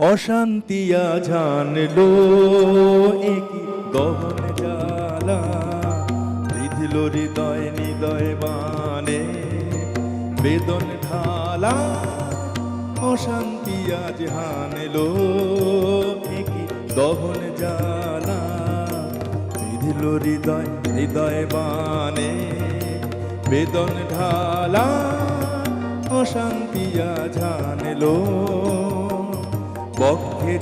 অশান্তিয়া জানলো একই দহন জ্বালা বিধিল হৃদয় হৃদয় বানে বেদন ঢালা, অশান্তি আজ হানলো, একই দহন জ্বালা বিধিল হৃদয় হৃদয় বানে বেদন ঢালা, অশান্তি আজ হানলো বক্ষে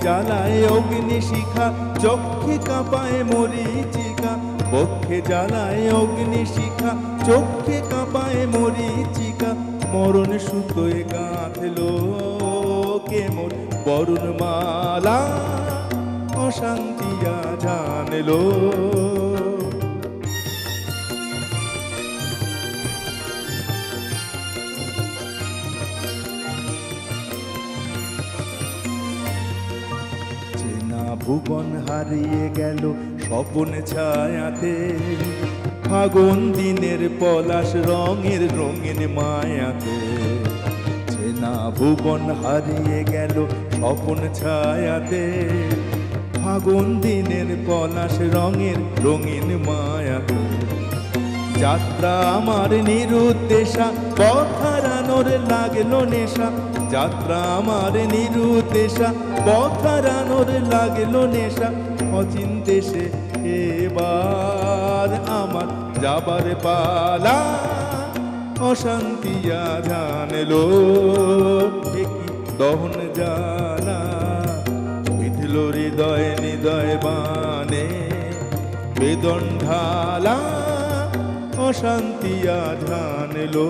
জ্বালায় অগ্নি শিখা, চক্ষে কাঁপায় মরিচিকা। বক্ষে জ্বালায় অগ্নি শিখা, চক্ষে কাঁপায় মরিচিকা। মরণ সুতোয় গাঁথলো কে মোর বরুণ মালা অশান্তিয়া জানলো ভুবন হারিয়ে গেল স্বপন ছায়াতে। ফাগুন দিনের পলাশ রঙের রঙিন মায়াতে। চেনা ভুবন হারিয়ে গেল স্বপন ছায়াতে। ফাগুন দিনের পলাশ রঙের রঙিন মায়াতে যাত্রা আমার নিরুদ্দেশা পথারানোর লাগল নেশা। যাত্রা আমার নিরুদ্দেশা পথারানোর লাগল নেশা। অচিন দেশে এবার আমার যাবার পালা অশান্তিয়া জানলো একই দহন জানা বিধল হৃদয় হৃদয় বানে বেদন ঢালা। অশান্তিয়া জানলো